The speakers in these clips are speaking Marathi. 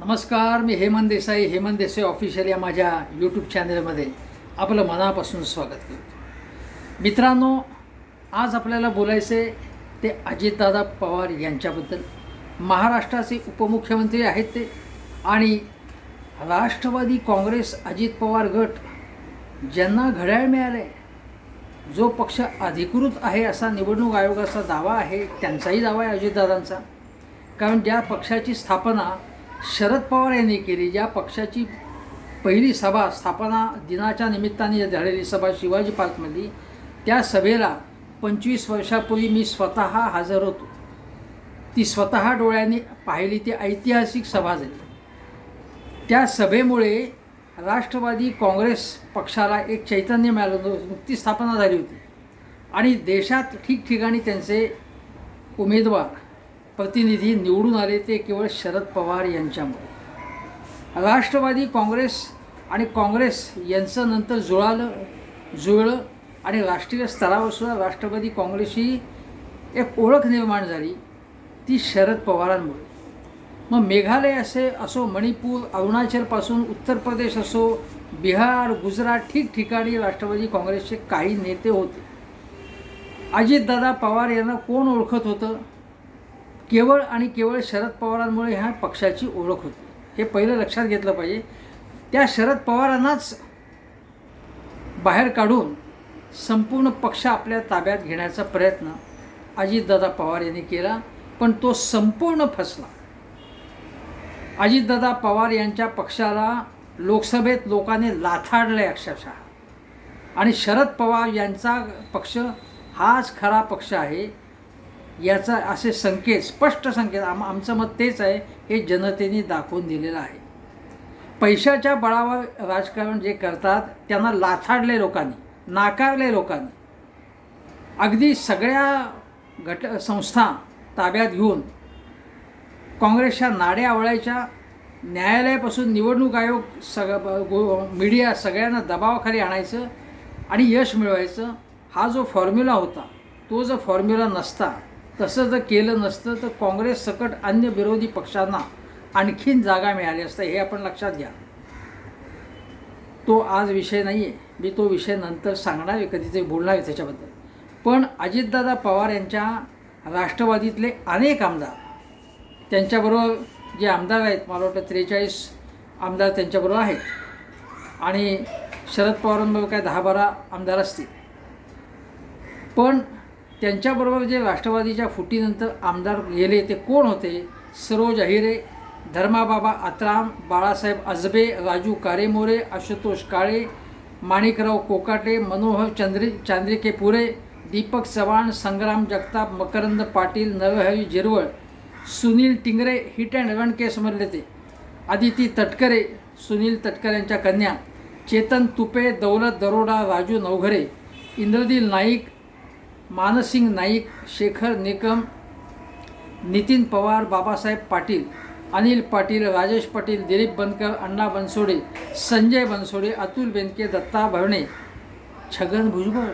नमस्कार मी हेमंत देसाई. हेमंत देसाई ऑफिशियल या माझ्या यूट्यूब चॅनलमध्ये आपलं मनापासून स्वागत करतो. मित्रांनो आज आपल्याला बोलायचे ते अजितदादा पवार यांच्याबद्दल. महाराष्ट्राचे उपमुख्यमंत्री आहेत ते आणि राष्ट्रवादी काँग्रेस अजित पवार गट ज्यांना घड्याळ मिळाले जो पक्ष अधिकृत आहे असा निवडणूक आयोगाचा दावा आहे त्यांचाही दावा आहे अजितदादांचा. कारण ज्या पक्षाची स्थापना शरद पवार यांनी केली ज्या पक्षाची पहिली सभा स्थापना दिनाच्या निमित्ताने झालेली सभा शिवाजी पार्कमधली त्या सभेला पंचवीस वर्षापूर्वी मी स्वतः हजर होतो. ती स्वतः डोळ्यांनी पाहिली ती ऐतिहासिक सभा झाली. त्या सभेमुळे राष्ट्रवादी काँग्रेस पक्षाला एक चैतन्य मिळालं मुक्ती स्थापना झाली होती. आणि देशात ठिकठिकाणी त्यांचे उमेदवार प्रतिनिधी निवडून आले ते केवळ शरद पवार यांच्यामुळे. राष्ट्रवादी काँग्रेस आणि काँग्रेस यांचं नंतर जुळालं जुळलं आणि राष्ट्रीय स्तरावर सुद्धा राष्ट्रवादी काँग्रेसची एक ओळख निर्माण झाली ती शरद पवारांमुळे. मग मेघालय असे असो मणिपूर अरुणाचलपासून उत्तर प्रदेश असो बिहार गुजरात ठिकठिकाणी राष्ट्रवादी काँग्रेसचे काही नेते होते. अजितदादा पवार यांना कोण ओळखत होतं? केवळ आणि केवळ शरद पवारांमुळे ह्या पक्षाची ओळख होती. हे पहिलं लक्षात घेतलं पाहिजे. त्या शरद पवारांनाच बाहेर काढून संपूर्ण पक्ष आपल्या ताब्यात घेण्याचा प्रयत्न अजितदादा पवार यांनी केला पण तो संपूर्ण फसला. अजितदादा पवार यांच्या पक्षाला लोकसभेत लोकांनी लाथाडले अक्षरशः. आणि शरद पवार यांचा पक्ष हाच खरा पक्ष आहे. याचा असे संकेत स्पष्ट संकेत आम आमचं मत तेच आहे हे जनतेने दाखवून दिलेलं आहे. पैशाच्या बळावर राजकारण जे करतात त्यांना लाथाडले लोकांनी नाकारले लोकांनी. अगदी सगळ्या घट संस्था ताब्यात घेऊन काँग्रेसच्या नाड्या आवळायच्या न्यायालयापासून निवडणूक आयोग सग गो मीडिया सगळ्यांना दबावाखाली आणायचं आणि यश मिळवायचं हा जो फॉर्म्युला होता तो जो फॉर्म्युला नसता तसं जर केलं नसतं तर काँग्रेस सकट अन्य विरोधी पक्षांना आणखीन जागा मिळाली असतं हे आपण लक्षात घ्या. तो आज विषय नाही आहे मी तो विषय नंतर सांगणार आहे कधीतरी बोलणार आहे त्याच्याबद्दल. पण अजितदादा पवार यांच्या राष्ट्रवादीतले अनेक आमदार त्यांच्याबरोबर जे आमदार आहेत मला वाटतं त्रेचाळीस आमदार त्यांच्याबरोबर आहेत. आणि शरद पवारांबरोबर काय दहा बारा आमदार असतील. पण त्यांच्याबरोबर जे राष्ट्रवादीच्या फुटीनंतर आमदार गेले ते कोण होते? सरोज अहिरे धर्माबाबा आत्राम बाळासाहेब अजबे राजू कारेमोरे आशुतोष काळे माणिकराव कोकाटे मनोहर चंद्री चांद्रिके पुरे Deepak Chavan Sangram Jagtap Makarand Patil Narhari Zirwal Sunil Tingre hit and run केसमधले ते. आदिती तटकरे सुनील तटकरे यांच्या कन्या चेतन तुपे दौलत दरोडा राजू नवघरे इंद्रदिल नाईक मानसिंग नाईक शेखर निकम नितीन पवार बाबासाहेब पाटील अनिल पाटील राजेश पाटील दिलीप बनकर अण्णा बनसोडे संजय बनसोडे अतुल बेनके दत्ता भरणे छगन भुजबळ.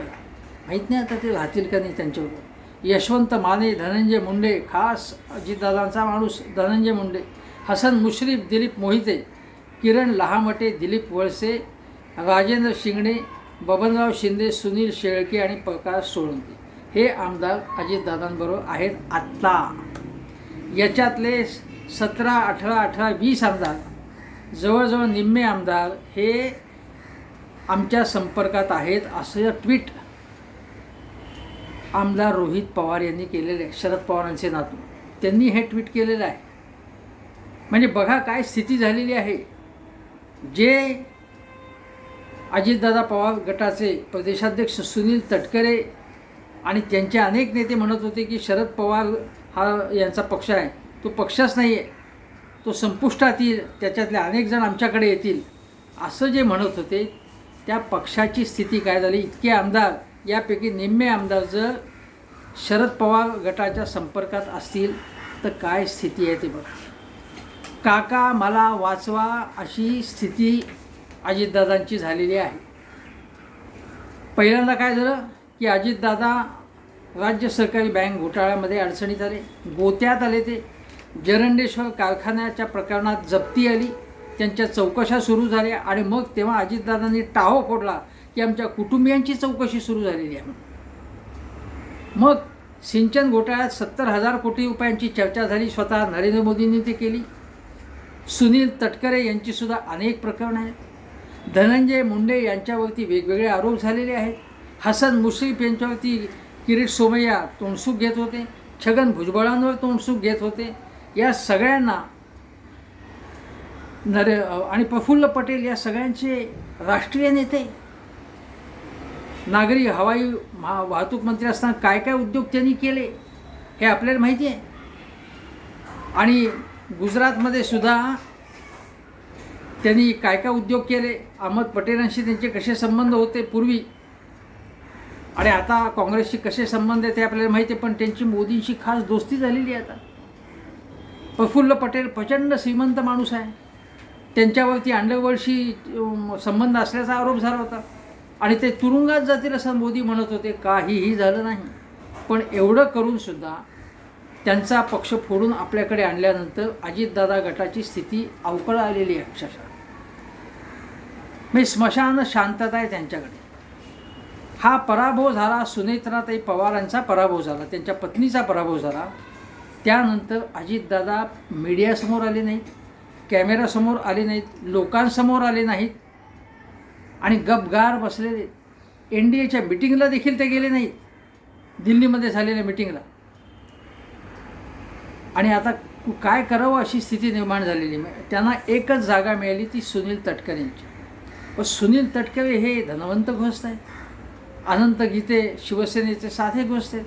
माहीत नाही आता ते राहतील का नाही त्यांच्याबरोबर. यशवंत माने धनंजय मुंडे खास अजितदादांचा माणूस धनंजय मुंडे हसन मुश्रीफ दिलीप मोहिते किरण लहामटे दिलीप वळसे राजेंद्र शिंगणे बबनराव शिंदे सुनील शेळके आणि प्रकाश सोळंकी. हे आमदार अजितदादांबरोबर आहेत आत्ता. याच्यातले सतरा अठरा अठरा वीस आमदार जवळजवळ निम्मे आमदार हे आमच्या संपर्कात आहेत असं ट्विट आमदार रोहित पवार यांनी केलेले आहे शरद पवारांचे नातू. त्यांनी हे ट्विट केलेलं आहे. म्हणजे बघा काय स्थिती झालेली आहे. जे अजितदादा पवार गटाचे प्रदेशाध्यक्ष सुनील तटकरे आणि त्यांचे अनेक नेते म्हणत होते की शरद पवार हा यांचा पक्ष आहे. तो पक्षच नाही आहे तो संपुष्टात येईल त्याच्यातले अनेक जण आमच्याकडे येतील. असं जे म्हणत होते त्या पक्षाची स्थिती काय झाली? इतके आमदार यापैकी निम्मे आमदार जर शरद पवार गटाच्या संपर्कात असतील तर काय स्थिती आहे ते बघा. काका मला वाचवा अशी स्थिती अजितदादांची झालेली आहे. पहिल्यांदा काय झालं? की अजितदादा राज्य सरकारी बँक घोटाळ्यामध्ये अडचणीत आले गोत्यात आले ते. जरंडेश्वर कारखान्याच्या प्रकरणात जप्ती आली त्यांच्या चौकशा सुरू झाल्या आणि मग तेव्हा अजितदादांनी टाहो फोडला की आमच्या कुटुंबियांची चौकशी सुरू झालेली आहे मग सिंचन घोटाळ्यात सत्तर हजार कोटी रुपयांची चर्चा झाली स्वतः नरेंद्र मोदींनी ते केली. सुनील तटकरे यांचीसुद्धा अनेक प्रकरणं आहेत. धनंजय मुंडे यांच्यावरती वेगवेगळे आरोप झालेले आहेत. हसन मुश्रीफ यांच्यावरती किरीट सोमय्या तोंडसूक घेत होते छगन भुजबळांवर तोंडसूक घेत होते. या सगळ्यांना नरे आणि प्रफुल्ल पटेल या सगळ्यांचे राष्ट्रीय नेते. नागरी हवाई महा वाहतूक मंत्री असताना काय काय उद्योग त्यांनी केले हे आपल्याला माहिती आहे. आणि गुजरातमध्ये सुद्धा त्यांनी काय काय उद्योग केले अहमद पटेलांशी त्यांचे कसे संबंध होते पूर्वी आणि आता काँग्रेसशी कसे संबंध आहेत हे आपल्याला माहिती आहे पण त्यांची मोदींशी खास दोस्ती झालेली आहे आता. प्रफुल्ल पटेल प्रचंड श्रीमंत माणूस आहे. त्यांच्यावरती अंडरवर्ल्डशी संबंध असल्याचा आरोप झाला होता. आणि ते तुरुंगात जातील असं मोदी म्हणत होते काहीही झालं नाही. पण एवढं करूनसुद्धा त्यांचा पक्ष फोडून आपल्याकडे आणल्यानंतर अजितदादा गटाची स्थिती अवकळ आलेली आहे अक्षरशः. म्हणजे स्मशान शांतता आहे त्यांच्याकडे. हा पराभव झाला सुनेत्राताई पवारांचा पराभव झाला त्यांच्या पत्नीचा पराभव झाला. त्यानंतर अजितदादा मीडियासमोर आले नाहीत कॅमेरासमोर आले नाहीत लोकांसमोर आले नाहीत आणि गपगार बसलेले. एन डी एच्या मिटिंगला देखील ते गेले नाहीत दिल्लीमध्ये झालेल्या मिटिंगला. आणि आता कु- काय करावं अशी स्थिती निर्माण झालेली त्यांना एकच जागा मिळाली ती सुनील तटकरेंची यांची. सुनील तटकरे हे धनवंत घोस्त आहेत. अनंत गीते शिवसेनेचे साधे गोष्ट आहेत.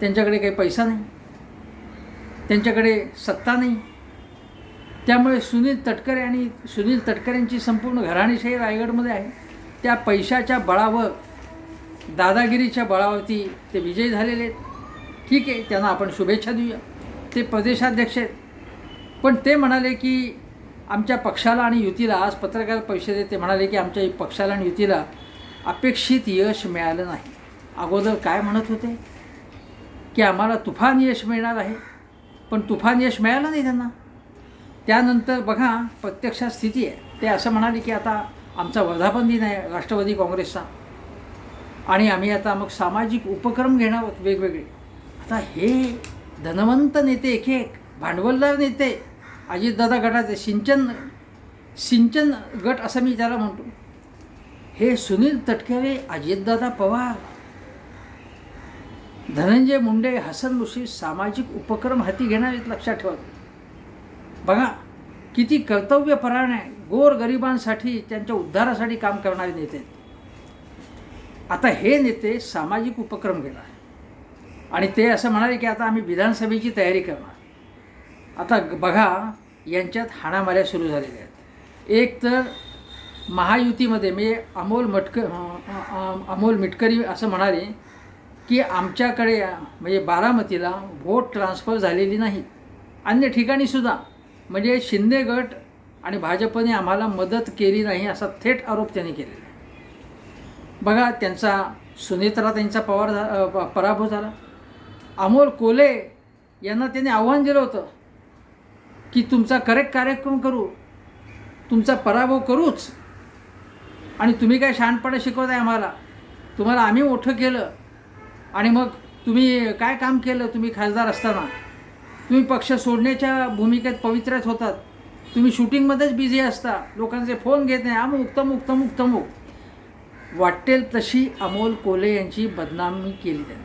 त्यांच्याकडे काही पैसा नाही. त्यांच्याकडे सत्ता नाही. त्यामुळे सुनील तटकरे आणि सुनील तटकरेंची संपूर्ण घराणीशाही रायगडमध्ये आहे. त्या पैशाच्या बळावर दादागिरीच्या बळावरती ते विजयी झालेले आहेत. ठीक आहे त्यांना आपण शुभेच्छा देऊया. ते प्रदेशाध्यक्ष आहेत. पण ते म्हणाले की आमच्या पक्षाला आणि युतीला आज पत्रकार परिषदेत ते म्हणाले की आमच्या पक्षाला आणि युतीला अपेक्षित यश मिळालं नाही. अगोदर काय म्हणत होते? की आम्हाला तुफान यश मिळणार आहे. पण तुफान यश मिळालं नाही त्यांना. त्यानंतर बघा प्रत्यक्षात स्थिती आहे. ते असं म्हणाले की आता आमचा वर्धापन दिन आहे राष्ट्रवादी काँग्रेसचा. आणि आम्ही आता मग सामाजिक उपक्रम घेणार आहोत वेगवेगळे. आता हे धनवंत नेते एक एक भांडवलदार नेते अजितदादा गटाचे सिंचन सिंचन गट असं मी त्याला म्हणतो. हे सुनील तटकरे अजितदादा पवार धनंजय मुंडे हसन मुशी सामाजिक उपक्रम हाती घेणार आहेत लक्षात ठेवा. बघा किती कर्तव्यपरायण आहे. गोर गरिबांसाठी त्यांच्या उद्धारासाठी काम करणारे नेते आता हे नेते सामाजिक उपक्रम घेणार आणि ते असं म्हणाले की आता आम्ही विधानसभेची तयारी करणार. आता बघा यांच्यात हाणामाऱ्या सुरू झालेल्या आहेत. एक तर महायुतीमध्ये म्हणजे अमोल मटक अमोल मिटकरी असं म्हणाले की आमच्याकडे म्हणजे बारामतीला वोट ट्रान्सफर झालेली नाही. अन्य ठिकाणीसुद्धा म्हणजे शिंदे गट आणि भाजपने आम्हाला मदत केली नाही असा थेट आरोप त्यांनी केलेला बघा त्यांचा सुनेत्रा त्यांचा पवार झा प- पराभव झाला. अमोल कोले यांना त्यांनी आव्हान दिलं होतं की तुमचा करेक्ट कार्यक्रम करू तुमचा पराभव करूच. आणि तुम्ही काय शहाणपणे शिकवताय आम्हाला? तुम्हाला आम्ही मोठं केलं. आणि मग तुम्ही काय काम केलं? तुम्ही खासदार असताना. तुम्ही पक्ष सोडण्याच्या भूमिकेत पवित्र्यात होतात. तुम्ही शूटिंगमध्येच बिझी असता. लोकांचे फोन घेत नाही. अमुक तमुक तमुक तमुक. वाटेल तशी अमोल कोले यांची बदनामी केली त्यांनी.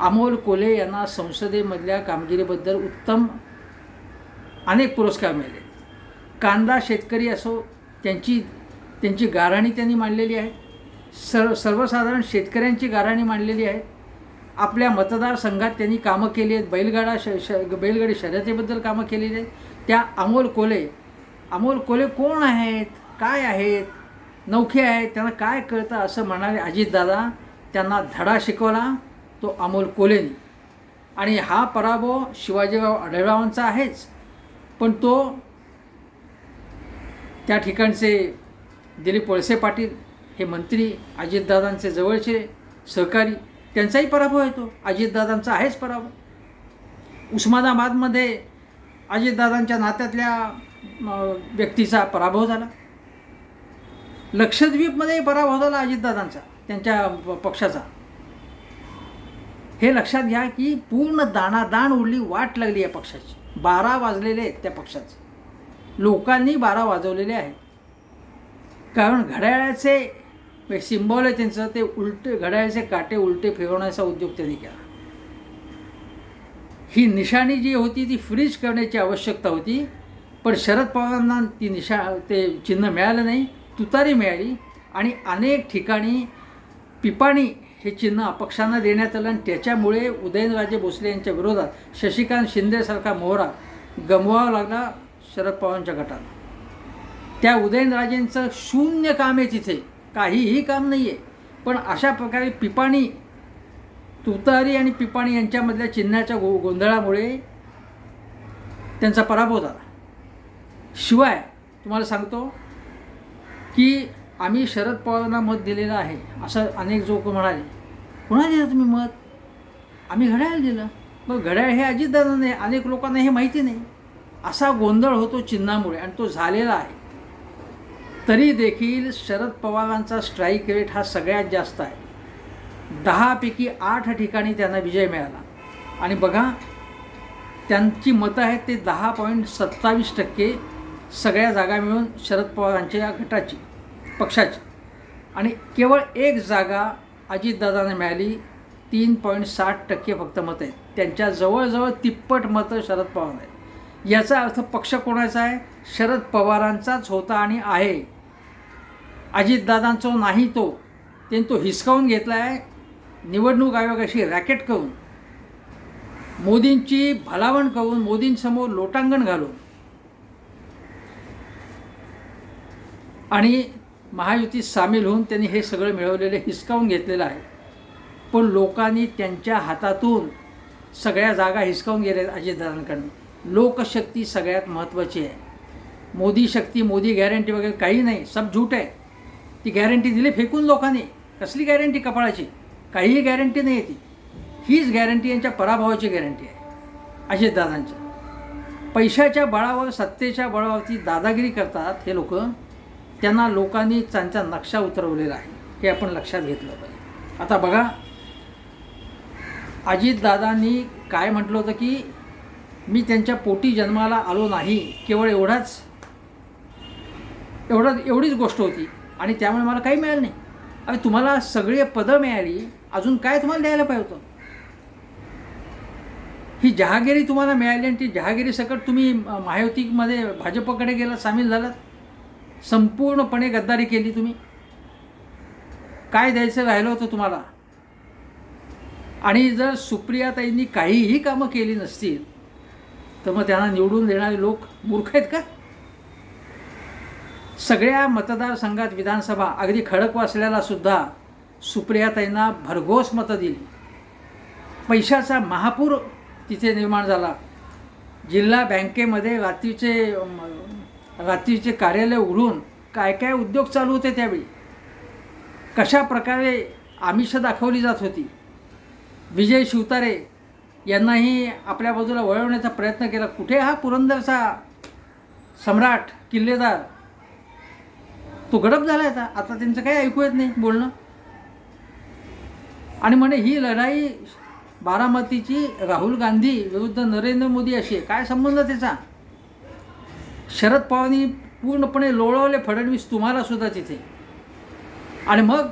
अमोल कोले यांना संसदेमधल्या कामगिरीबद्दल उत्तम अनेक पुरस्कार मिळाले. कांदा शेतकरी असो त्यांची त्यांची गाराणी त्यांनी मांडलेली आहे. सर्व सर्वसाधारण शेतकऱ्यांची गाराणी मांडलेली आहे. आपल्या मतदारसंघात त्यांनी कामं केली आहेत. बैलगाडा श श बैलगाडी शर्यतीबद्दल कामं केलेली आहेत. त्या अमोल कोले अमोल कोले कोण आहेत? काय आहेत? नौखे आहेत. त्यांना काय कळतं असं म्हणाले अजितदादा. त्यांना धडा शिकवला तो अमोल कोलेनी. आणि हा पराभव शिवाजीराव आढळरावांचा आहेच. पण तो त्या ठिकाणचे दिलीप वळसे पाटील हे मंत्री अजितदादांचे जवळचे सहकारी त्यांचाही पराभव येतो अजितदादांचा आहेच पराभव. उस्मानाबादमध्ये अजितदादांच्या नात्यातल्या व्यक्तीचा पराभव झाला. लक्षद्वीपमध्ये पराभव झाला अजितदादांचा त्यांच्या प- पक्षाचा. हे लक्षात घ्या की पूर्ण दाणादाण उडली वाट लागली या पक्षाची. बारा वाजलेले आहेत त्या पक्षाचे. लोकांनी बारा वाजवलेले आहेत. कारण घड्याळाचे सिंबॉल आहे त्यांचं ते उलटे घड्याळाचे काटे उलटे फिरवण्याचा उद्योग त्यांनी केला. ही निशाणी जी होती ती फ्रीज करण्याची आवश्यकता होती पण शरद पवारांना ती निशा ते चिन्ह मिळालं नाही तुतारी मिळाली आणि अनेक ठिकाणी पिपाणी हे चिन्ह अपक्षांना देण्यात आलं आणि त्याच्यामुळे उदयनराजे भोसले यांच्या विरोधात शशिकांत शिंदेसारखा मोहरा गमवावा लागला शरद पवारांच्या गटाला. त्या उदयनराजेंचं शून्य काम आहे तिथे. काहीही काम नाही आहे पण अशा प्रकारे पिपाणी तुतारी आणि पिपाणी यांच्यामधल्या चिन्हाच्या गो गोंधळामुळे त्यांचा पराभव झाला. शिवाय तुम्हाला सांगतो की आम्ही शरद पवारांना मत दिलेलं आहे असं अनेक लोक म्हणाले. कुणा दिलं तुम्ही मत? आम्ही घड्याळ दिलं. मग घड्याळ हे अजितदादा नाही अनेक लोकांना हे माहिती नाही. असा गोंधळ होतो चिन्हामुळे आणि तो झालेला आहे. तरी देखील शरद पवारांचा स्ट्राईक रेट हा सगळ्यात जास्त आहे. दहापैकी आठ ठिकाणी त्यांना विजय मिळाला. आणि बघा त्यांची मतं आहेत ते दहा पॉईंट सत्तावीस टक्के सगळ्या जागा मिळून शरद पवारांच्या या गटाची पक्षाची. आणि केवळ एक जागा अजितदादांना मिळाली तीन पॉईंट साठ टक्के फक्त मतं आहेत. त्यांच्या जवळजवळ तिप्पट मतं शरद पवार आहेत. याचा अर्थ पक्ष कोणाचा आहे? शरद पवारांचाच होता आणि आहे. अजितदादांचा नाही तो त्यांनी तो हिसकावून घेतला आहे निवडणूक आयोगाशी रॅकेट करून मोदींची भलावण करून मोदींसमोर लोटांगण घालून आणि महायुतीत सामील होऊन त्यांनी हे सगळं मिळवलेलं हिसकावून घेतलेलं आहे. पण लोकांनी त्यांच्या हातातून सगळ्या जागा हिसकावून गेल्या अजितदादांकडनं. लोकशक्ती सगळ्यात महत्त्वाची आहे. मोदी शक्ती मोदी गॅरंटी वगैरे काही नाही सब झूट आहे. ती गॅरंटी दिली फेकून लोकांनी. कसली गॅरंटी कपाळाची. काहीही गॅरंटी नाही आहे ती. हीच गॅरंटी यांच्या पराभवाची गॅरंटी आहे. अजितदादांच्या पैशाच्या बळावर सत्तेच्या बळावरती दादागिरी करतात हे लोक. त्यांना लोकांनी त्यांचा नक्षा उतरवलेला आहे. हे आपण लक्षात घेतलं पाहिजे. आता बघा अजितदादांनी काय म्हटलं होतं की मी त्यांच्या पोटी जन्माला आलो नाही. केवळ एवढाच एवढं एवढीच गोष्ट होती. आणि त्यामुळे मला काही मिळालं नाही. अरे तुम्हाला सगळी पदं मिळाली अजून काय तुम्हाला द्यायला पाहिजे होतं? ही जहागिरी तुम्हाला मिळाली आणि ती जहागिरी सकट तुम्ही अ, महायुतीमध्ये भाजपकडे गेला सामील झालात? संपूर्णपणे गद्दारी केली तुम्ही? काय द्यायचं राहिलं होतं तुम्हाला? आणि जर सुप्रियाताईंनी काहीही कामं केली नसतील तर मग त्यांना निवडून देणारे लोक मूर्ख आहेत का? सगळ्या मतदारसंघात विधानसभा अगदी खडकवासल्याला सुद्धा सुप्रियाताईंना भरघोस मतं दिली. पैशाचा महापूर तिथे निर्माण झाला. जिल्हा बँकेमध्ये रात्रीचे रात्रीचे कार्यालय उघडून काय काय उद्योग चालू होते त्यावेळी? कशा प्रकारे आमिष दाखवली जात होती? विजय शिवतारे यांनाही आपल्या बाजूला वळवण्याचा प्रयत्न केला. कुठे हा पुरंदरचा सम्राट किल्लेदार? तो गडप झाला आता. आता त्यांचं काही ऐकू येत नाही बोलणं. आणि म्हणे ही लढाई बारामतीची राहुल गांधी विरुद्ध नरेंद्र मोदी अशी आहे. काय संबंध त्याचा? शरद पवारांनी पूर्णपणे लोळवले फडणवीस तुम्हाला सुद्धा तिथे. आणि मग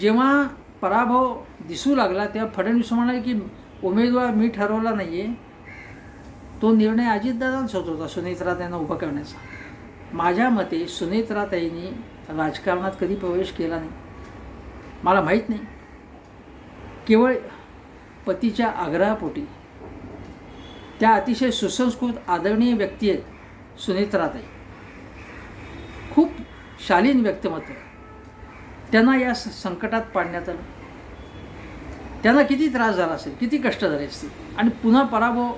जेव्हा पराभव दिसू लागला तेव्हा फडणवीस म्हणाले की उमेदवार मी ठरवला नाही आहे तो निर्णय अजितदादांच होत होता सुनेत्राताईंना उभं करण्याचा. माझ्या मते सुनेत्राताईंनी राजकारणात कधी प्रवेश केला नाही. मला माहीत नाही. केवळ पतीच्या आग्रहापोटी. त्या अतिशय सुसंस्कृत आदरणीय व्यक्ती आहेत सुनेत्राताई खूप शालीन व्यक्तिमत्व त्यांना या स- संकटात पाडण्यात आलं. त्यांना किती त्रास झाला असेल किती कष्ट झाले असतील आणि पुन्हा पराभव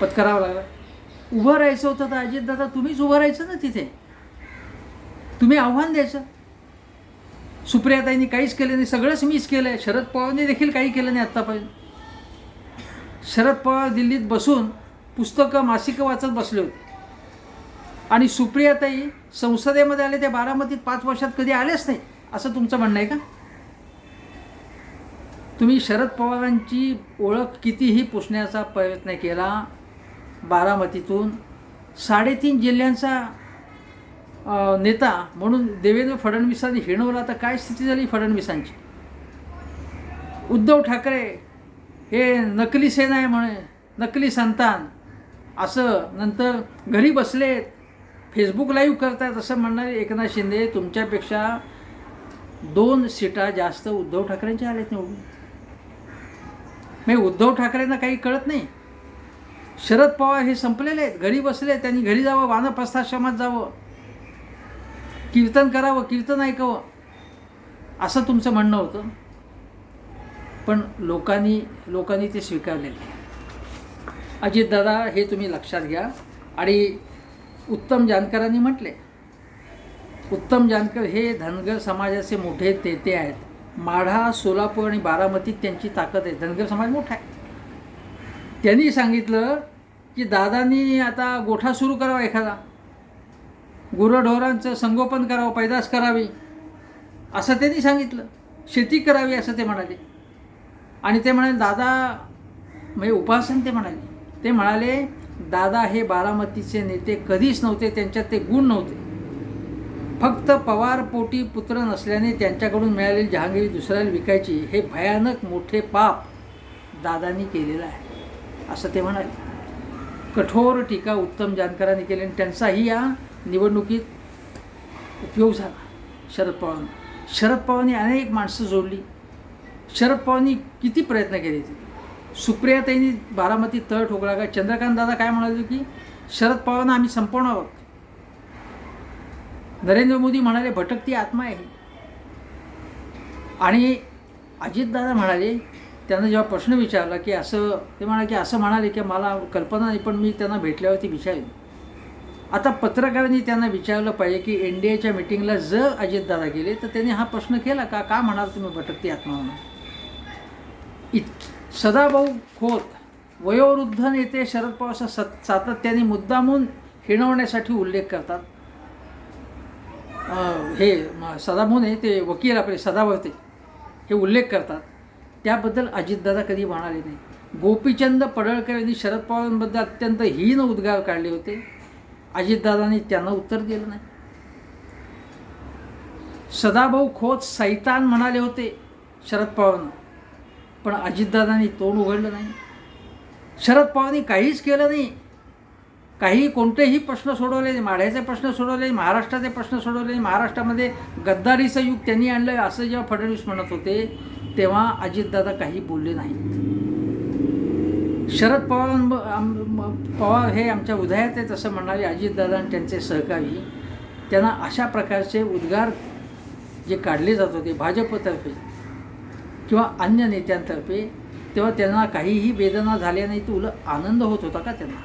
पत्करावा लागला. उभं राहायचं होतं तर अजितदादा तुम्हीच उभं राहायचं ना तिथे? तुम्ही आव्हान द्यायचं. सुप्रियाताईंनी काहीच केलं नाही सगळंच मीच केलं आहे. शरद पवारने देखील काही केलं नाही आत्तापर्यंत. शरद पवार दिल्लीत बसून पुस्तकं मासिकं वाचत बसले होते. आणि सुप्रियाताई संसदेमध्ये आले त्या बारामतीत पाच वर्षात कधी आलेच नाही असं तुमचं म्हणणं आहे का? तुम्ही शरद पवारांची ओळख कितीही पुसण्याचा प्रयत्न केला बारामतीतून साडेतीन जिल्ह्यांचा नेता म्हणून देवेंद्र फडणवीसांनी हिणवला तर काय स्थिती झाली फडणवीसांची? उद्धव ठाकरे हे नकली सेना आहे म्हणे नकली संतान. असं नंतर घरी बसलेत फेसबुक लाईव्ह करतायत असं म्हणणारे एकनाथ शिंदे तुमच्यापेक्षा दोन सीटा जास्त उद्धव ठाकरेंच्या आलेत निवडून. म्हणजे उद्धव ठाकरेंना काही कळत नाही? शरद पवार हे संपलेले आहेत. घरी बसले त्यांनी घरी जावं वानप्रस्थाश्रमात जावं. कीर्तन करावं कीर्तन ऐकावं. असं तुमचं म्हणणं होतं. पण लोकांनी लोकांनी ते स्वीकारलेले आहे. अजितदादा हे तुम्ही लक्षात घ्या. आणि उत्तम जानकरांनी म्हटले. उत्तम जानकर हे धनगर समाजाचे मोठे तेते आहेत. माढा सोलापूर आणि बारामतीत त्यांची ताकद आहे. धनगर समाज मोठा आहे. त्यांनी सांगितलं की दादांनी आता गोठा सुरू करावा एखादा. गुरंढोरांचं संगोपन करावं पैदास करावी. असं त्यांनी सांगितलं. शेती करावी असं ते म्हणाले. आणि ते म्हणाले दादा म्हणजे उपासन ते म्हणाले. ते म्हणाले दादा हे बारामतीचे नेते कधीच नव्हते त्यांच्यात ते गुण नव्हते. फक्त पवार पोटी पुत्र नसल्याने त्यांच्याकडून मिळालेली जहांगीर दुसऱ्याला विकायची हे भयानक मोठे पाप दादांनी केलेलं आहे. असं ते म्हणाले. कठोर टीका उत्तम जानकरांनी केली आणि त्यांचाही या निवडणुकीत उपयोग झाला. शरद पवारांना. शरद पवारांनी अनेक माणसं जोडली. शरद पवारांनी किती प्रयत्न केले ते? सुप्रियाताईंनी बारामती तळ ठोकला का? चंद्रकांत दादा काय म्हणाले की शरद पवारांना आम्ही संपवणार आहोत नरेंद्र मोदी म्हणाले भटकती आत्मा आहे. आणि अजितदादा म्हणाले त्यांना जेव्हा प्रश्न विचारला की असं ते म्हणाले की असं म्हणाले की मला कल्पना नाही पण मी त्यांना भेटल्यावरती विचारेन आता पत्रकारांनी त्यांना विचारलं पाहिजे की एन डी एच्या मिटिंगला जर अजितदादा गेले तर त्यांनी हा प्रश्न केला का? का म्हणाल तुम्ही भटकती आत्मा म्हणून? इत सदाभाऊ खोत वयोवृद्ध नेते शरद पवार सत सातत्याने मुद्दामून हिणवण्यासाठी उल्लेख करतात. हे सदाभाऊ नाही ते वकील आपले सदाभाऊ ते हे उल्लेख करतात. त्याबद्दल अजितदादा कधी म्हणाले नाही. गोपीचंद पडळकर यांनी शरद पवारांबद्दल अत्यंत हीन उद्गार काढले होते. अजितदादांनी त्यांना उत्तर दिलं नाही. सदाभाऊ खोत सैतान म्हणाले होते शरद पवारांना पण अजितदादांनी तोंड उघडलं नाही. शरद पवारांनी काहीच केलं नाही. काही कोणतेही प्रश्न सोडवले नाही. माढ्याचे प्रश्न सोडवले महाराष्ट्राचे प्रश्न सोडवले महाराष्ट्रामध्ये गद्दारीचं युग त्यांनी आणलं असं जेव्हा फडणवीस म्हणत होते तेव्हा अजितदादा काही बोलले नाहीत. शरद पवार पवार हे आमच्या उदयात आहेत असं म्हणणारे अजितदादा आणि त्यांचे सहकारी. त्यांना अशा प्रकारचे उद्गार जे काढले जात होते भाजपतर्फे किंवा अन्य नेत्यांतर्फे तेव्हा त्यांना काहीही वेदना झाल्या नाही तर उलट आनंद होत होता का त्यांना?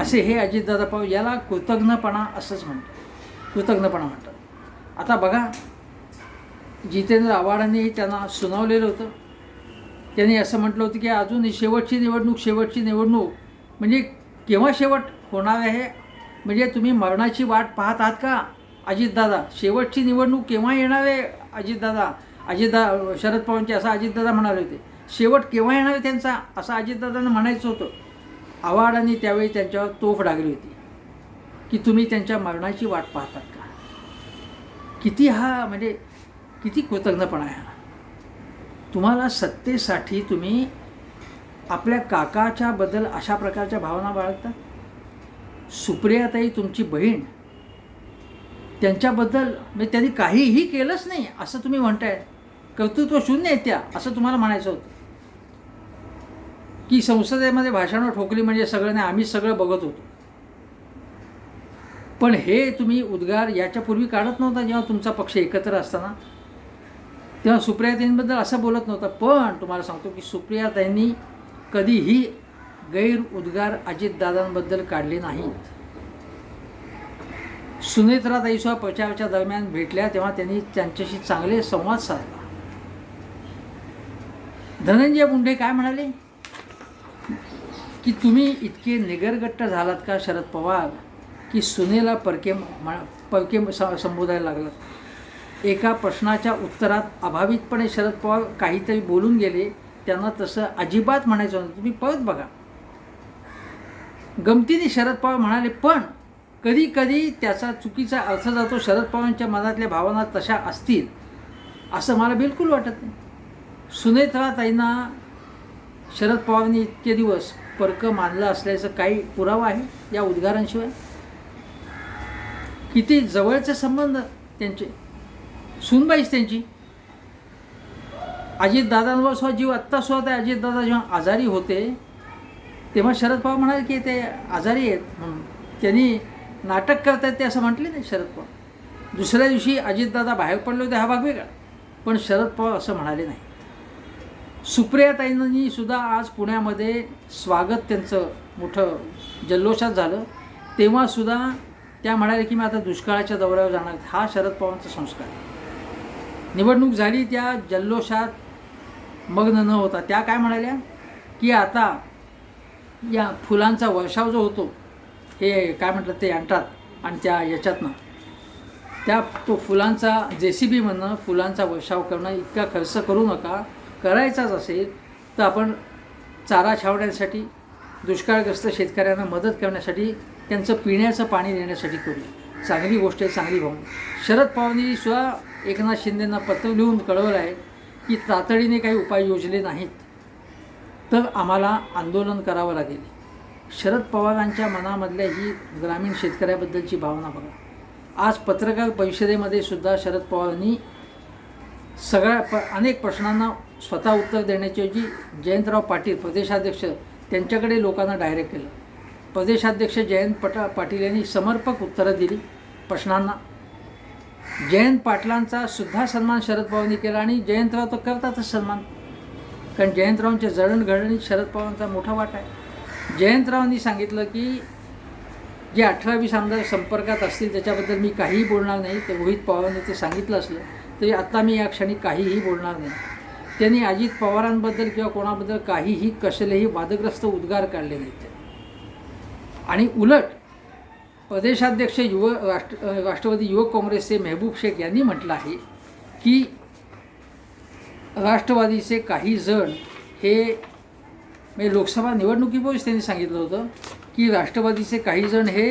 असे हे अजितदादा पवार याला कृतज्ञपणा असंच म्हणतात. कृतज्ञपणा म्हणतात. आता बघा जितेंद्र आव्हाडांनी त्यांना सुनावलेलं होतं. त्यांनी असं म्हटलं होतं की अजून ही शेवटची निवडणूक शेवटची निवडणूक म्हणजे केव्हा शेवट होणार आहे? म्हणजे तुम्ही मरणाची वाट पाहत आहात का? अजितदादा शेवटची निवडणूक केव्हा येणार आहे? अजितदादा अजितदा शरद पवारांचे असं अजितदादा म्हणाले होते. शेवट केव्हा येणार आहे त्यांचा? असं अजितदादांना म्हणायचं होतं. आव्हाडांनी त्यावेळी त्यांच्यावर तोफ डागली होती. की तुम्ही त्यांच्या मरणाची वाट पाहतात का? किती हा म्हणजे किती कृतज्ञपणा आहे तुम्हाला सत्तेसाठी तुम्ही आपल्या काकाच्या बद्दल अशा प्रकारच्या भावना बाळगता? सुप्रियाताई तुमची बहीण त्यांच्याबद्दल म्हणजे त्यांनी काहीही केलंच नाही असं तुम्ही म्हणताय. कर्तृत्व शून्य आहे त्या असं तुम्हाला म्हणायचं होतं. की संसदेमध्ये भाषणं ठोकली म्हणजे सगळं नाही आम्ही सगळं बघत होतो. पण हे तुम्ही उद्गार याच्यापूर्वी काढत नव्हता जेव्हा तुमचा पक्ष एकत्र असताना? तेव्हा सुप्रियाताईंबद्दल असं बोलत नव्हता पण तुम्हाला सांगतो की सुप्रियाताईंनी कधीही गैर उद्गार अजितदादांबद्दल काढले नाहीत. सुनेत्राताईसह प्रचाराच्या दरम्यान भेटल्या तेव्हा त्यांनी त्यांच्याशी चांगले संवाद साधला. धनंजय मुंडे काय म्हणाले? की तुम्ही इतके निगरगट्ट झालात का शरद पवार की सुनेला परके म्हणा परके संबोधायला लागलात? एका प्रश्नाच्या उत्तरात अभावितपणे शरद पवार काहीतरी बोलून गेले त्यांना तसं अजिबात म्हणायचं नव्हतं. तुम्ही परत बघा. गमतीने शरद पवार म्हणाले पण कधी कधी त्याचा चुकीचा अर्थ जातो शरद पवारांच्या मनातल्या भावना तशा असतील असं मला बिलकुल वाटत नाही. सुनेत्राताईंना शरद पवारांनी इतके दिवस पर्क मानलं असल्याचं काही पुरावा आहे या उद्गारांशिवाय? किती जवळचे संबंध त्यांचे? सुनबाईच त्यांची. अजितदादांवर स्वतः जीव आत्ता सुद्धा ते अजितदादा जेव्हा आजारी होते तेव्हा शरद पवार म्हणाले की ते आजारी आहेत म्हणून. त्यांनी नाटक करतायत ते असं म्हटले नाही शरद पवार. दुसऱ्या दिवशी अजितदादा बाहेर पडले होते हा भाग वेगळा. पण शरद पवार असं म्हणाले नाही. सुप्रियाताईंनी सुद्धा आज पुण्यामध्ये स्वागत त्यांचं मोठं जल्लोषात झालं. तेव्हासुद्धा त्या म्हणाल्या की मी आता दुष्काळाच्या दौऱ्यावर जाणार हा शरद पवारांचा संस्कार आहे. निवडणूक झाली त्या जल्लोषात मग्न न होता. त्या काय म्हणाल्या? की आता या फुलांचा वर्षाव जो होतो हे काय म्हटलं ते आणतात आणि त्या याच्यातनं. त्या तो फुलांचा जे सी बीमधनं फुलांचा वर्षाव करणं इतका खर्च करू नका. करायचाच असेल तर आपण चारा छावण्यासाठी दुष्काळग्रस्त शेतकऱ्यांना मदत करण्यासाठी त्यांचं पिण्याचं पाणी देण्यासाठी करू चांगली गोष्ट आहे चांगली भावना. शरद पवारांनी सुद्धा एकनाथ शिंदेंना पत्र लिहून कळवलं आहे की तातडीने काही उपाय योजले नाहीत. तर आम्हाला आंदोलन करावं लागेल. शरद पवारांच्या मनामधल्या ही ग्रामीण शेतकऱ्याबद्दलची भावना बघा. आज पत्रकार परिषदेमध्ये सुद्धा शरद पवारांनी सगळ्या प अनेक प्रश्नांना स्वतः उत्तर देण्याची ऐवजी जयंतराव पाटील प्रदेशाध्यक्ष त्यांच्याकडे लोकांना डायरेक्ट केलं. प्रदेशाध्यक्ष जयंत पटा पाटील यांनी समर्पक उत्तरं दिली प्रश्नांना. जयंत पाटलांचा सुद्धा सन्मान शरद पवारांनी केला आणि जयंतराव तर करतातच सन्मान. कारण जयंतरावांच्या जडणघडणीत शरद पवारांचा मोठा वाटा आहे. जयंतरावांनी सांगितलं की जे अठरा वीस आमदार संपर्कात असतील त्याच्याबद्दल मी काहीही बोलणार नाही. ते रोहित पवारांनी ते सांगितलं असलं तरी आत्ता मी या क्षणी काहीही बोलणार नाही. त्यांनी अजित पवारांबद्दल किंवा कोणाबद्दल काहीही कसलेही वादग्रस्त उद्गार काढले नाहीत. आणि उलट प्रदेशाध्यक्ष युव राष्ट्र राष्ट्रवादी युवक काँग्रेसचे मेहबूब शेख यांनी म्हटलं आहे की राष्ट्रवादीचे काही जण हे म्हणजे लोकसभा निवडणुकीपूर्वीच त्यांनी सांगितलं होतं की राष्ट्रवादीचे काही जण हे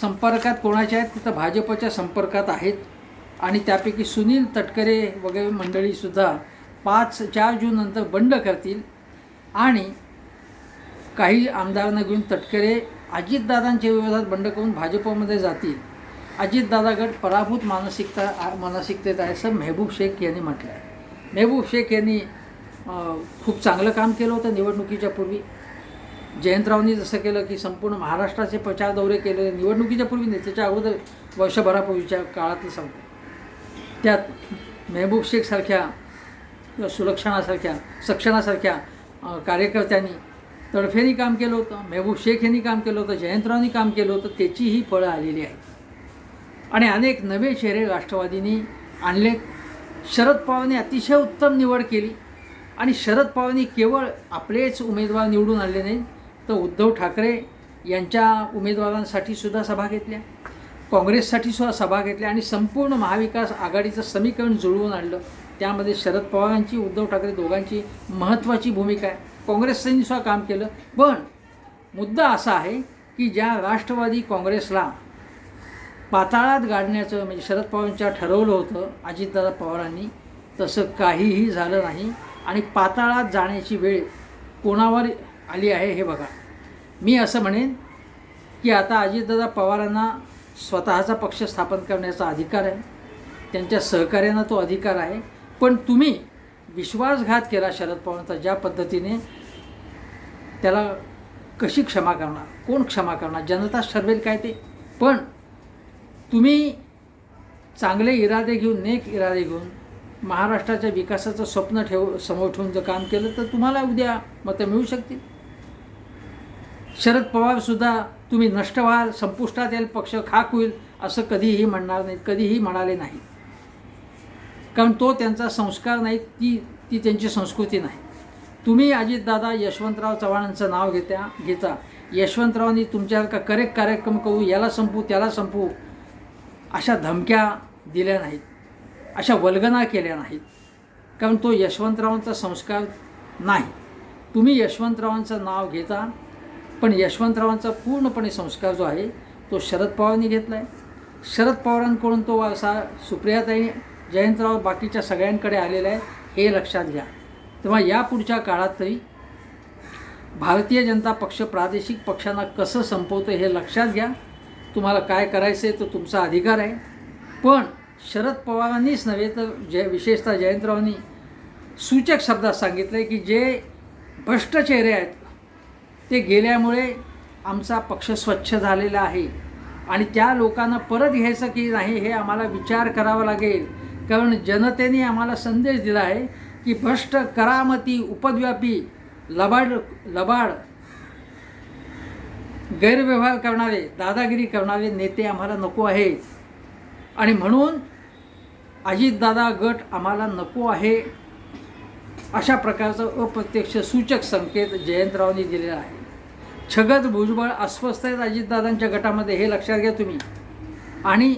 संपर्कात कोणाचे आहेत? तिथं भाजपच्या संपर्कात आहेत. आणि त्यापैकी सुनील तटकरे वगैरे मंडळीसुद्धा पाच चार जून नंतर बंड करतील. आणि काही आमदारांना घेऊन तटकरे अजितदादांच्या विरोधात बंड करून भाजपमध्ये जातील. अजितदादा गट पराभूत मानसिकता मानसिकतेत आहे असं मेहबूब शेख यांनी म्हटलं आहे मेहबूब शेख यांनी खूप चांगलं काम केलं होतं निवडणुकीच्या पूर्वी. जयंतरावनी जसं केलं की संपूर्ण महाराष्ट्राचे प्रचार दौरे केले. निवडणुकीच्या पूर्वी नाही त्याच्या अगोदर वर्षभरापूर्वीच्या काळातलं सांगतो. त्यात मेहबूब शेखसारख्या सुलक्षणासारख्या सक्षणासारख्या कार्यकर्त्यांनी तडफेनी काम केलं होतं मेहबूब शेख यांनी काम केलं होतं जयंतरावनी काम केलं होतं त्याचीही फळं आलेली आहेत. आणि अनेक नवे चेहरे राष्ट्रवादींनी आणले शरद पवारांनी अतिशय उत्तम निवड केली. आणि शरद पवारांनी केवळ आपलेच उमेदवार निवडून आणले नाहीत तर उद्धव ठाकरे यांच्या उमेदवारांसाठी सुद्धा सभा घेतल्या. काँग्रेससाठी सुद्धा सभा घेतल्या. आणि संपूर्ण महाविकास आघाडीचं समीकरण जुळवून आणलं. त्यामध्ये शरद पवारांची उद्धव ठाकरे दोघांची महत्त्वाची भूमिका आहे. काँग्रेसनी सुद्धा काम केलं. पण मुद्दा असा आहे की ज्या राष्ट्रवादी काँग्रेसला पाताळात गाडण्याचं म्हणजे शरद पवारांच्या ठरवलं होतं अजितदादा पवारांनी तसं काहीही झालं नाही. आणि पाताळात जाण्याची वेळ कोणावर आली आहे हे बघा. मी असं म्हणेन की आता अजितदादा पवारांना स्वतःचा पक्ष स्थापन करण्याचा अधिकार आहे. त्यांच्या सहकार्यांना तो अधिकार आहे. पण तुम्ही विश्वासघात केला शरद पवारांचा ज्या पद्धतीने त्याला कशी क्षमा करणार कोण क्षमा करणार जनता ठरवेल काय ते. पण तुम्ही चांगले इरादे घेऊन नेक इरादे घेऊन महाराष्ट्राच्या विकासाचं स्वप्न ठेव समोर ठेवून जर काम केलं तर तुम्हाला उद्या मतं मिळू शकतील. शरद पवारसुद्धा तुम्ही नष्ट व्हाल संपुष्टात येईल पक्ष खाक होईल असं कधीही म्हणणार नाहीत कधीही म्हणाले नाही. कारण तो त्यांचा संस्कार नाही ती ती त्यांची संस्कृती नाही. तुम्ही अजितदादा यशवंतराव चव्हाणांचं नाव घेत्या घेता. यशवंतरावांनी तुमच्यासारखा करेक्ट कार्यक्रम करू याला संपू त्याला संपू अशा धमक्या दिल्या नाहीत. अशा वल्गना केल्या नाहीत. कारण तो यशवंतरावांचा संस्कार नाही. तुम्ही यशवंतरावांचं नाव घेता पण यशवंतरावांचा पूर्णपणे संस्कार जो आहे तो शरद पवारांनी घेतला आहे शरद पवारांकडून तो वारसा सुप्रियाताई जयंतराव बाकीच्या सगळ्यांकडे आलेलं आहे हे लक्षात घ्या. तेव्हा या पुढच्या काळात तरी भारतीय जनता पक्ष प्रादेशिक पक्षांना कसं संपवतं हे लक्षात घ्या. तुम्हाला काय करायचं आहे तो तुमचा अधिकार आहे. पण शरद पवारांनीच नव्हे तर जय विशेषतः जयंतरावांनी सूचक शब्दात सांगितलं आहे की जे भ्रष्ट चेहरे आहेत ते गेल्यामुळे आमचा पक्ष स्वच्छ झालेला आहे. आणि त्या लोकांना परत घ्यायचं की नाही हे आम्हाला विचार करावा लागेल. कारण जनतेने आम्हाला संदेश दिला आहे की भ्रष्ट करामती उपद्व्यापी लबाड लबाड गैरव्यवहार करणारे दादागिरी करणारे नेते आम्हाला नको आहेत आणि म्हणून अजितदादा गट आम्हाला नको आहे. अशा प्रकारचं अप्रत्यक्ष सूचक संकेत जयंतरावांनी दिलेला आहे. छगद भुजबळ अस्वस्थ आहेत अजितदादांच्या गटामध्ये हे लक्षात घ्या तुम्ही. आणि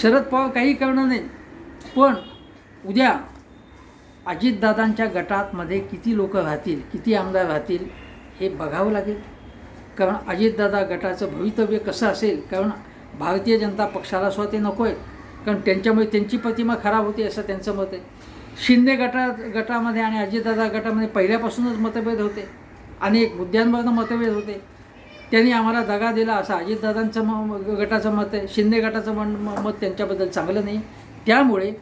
शरद पवार काही करणार नाही. पण उद्या अजितदादांच्या गटामध्ये किती लोक राहतील किती आमदार राहतील हे बघावं लागेल. कारण अजितदादा गटाचं भवितव्य कसं असेल कारण भारतीय जनता पक्षाला सुद्धा ते नको आहे कारण त्यांच्यामुळे त्यांची प्रतिमा खराब होती असं त्यांचं मत आहे. शिंदे गटा गटामध्ये आणि अजितदादा गटामध्ये पहिल्यापासूनच मतभेद होते. अनेक मुद्द्यांवरनं मतभेद होते. त्यांनी आम्हाला दगा दिला. असं अजितदादांचं म गटाचं मत आहे. शिंदे गटाचं मन म- मत त्यांच्याबद्दल चांगलं नाही. त्यामुळे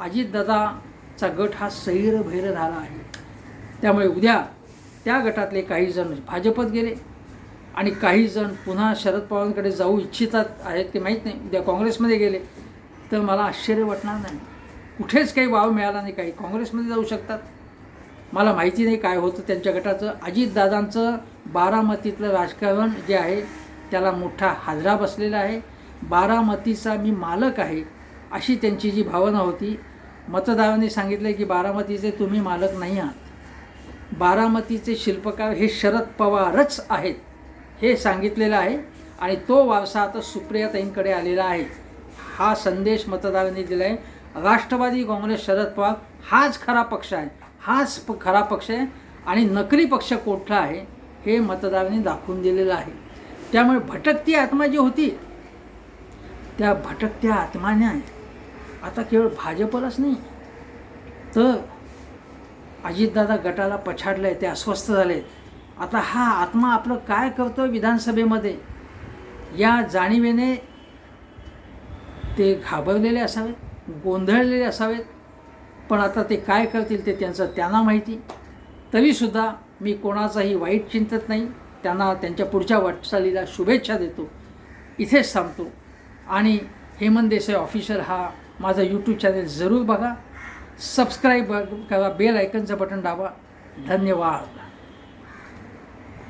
अजितदादाचा गट हा सैरभैर झाला आहे. त्यामुळे उद्या त्या गटातले काही जण भाजपत गेले आणि काही जण पुन्हा शरद पवारांकडे जाऊ इच्छितात आहेत ते माहीत नाही. उद्या काँग्रेसमध्ये गेले तर मला आश्चर्य वाटणार नाही. कुठेच काही वाव मिळाला नाही. काही काँग्रेसमध्ये जाऊ शकतात. मला माहिती नाही काय होतं त्यांच्या गटाचं. अजितदादांचं बारामतीतलं राजकारण जे आहे त्याला मोठा हादरा बसलेला आहे. बारामतीचा मी मालक आहे अशी त्यांची जी भावना होती. मतदारांनी सांगितलं की बारामतीचे तुम्ही मालक नाही आहात. बारामतीचे शिल्पकार हे शरद पवारच आहेत हे सांगितलेलं आहे. आणि तो वारसा आता सुप्रियाताईंकडे आलेला आहे. हा संदेश मतदारांनी दिला आहे राष्ट्रवादी काँग्रेस शरद पवार हाच खरा पक्ष आहे. हाच प खरा पक्ष आहे आणि नकली पक्ष कोठला आहे हे मतदारांनी दाखवून दिलेलं आहे. त्यामुळे भटकती आत्मा जी होती त्या भटकत्या आत्माने आता केवळ भाजपलाच नाही तर अजितदादा गटाला पछाडलं आहे ते अस्वस्थ झाले आता हा आत्मा आपलं काय करतो विधानसभेमध्ये या जाणीवेने ते घाबरलेले असावेत गोंधळलेले असावेत पण आता ते काय करतील ते त्यांचं त्यांना माहिती. तरीसुद्धा मी कोणाचाही वाईट चिंतत नाही. त्यांना त्यांच्या पुढच्या वाटचालीला शुभेच्छा देतो. इथेच थांबतो. आणि हेमंत देसाई ऑफिशियल हा माझा यूट्यूब चॅनल जरूर बघा. सबस्क्राईब करा बेल आयकनचं बटन दाबा. धन्यवाद.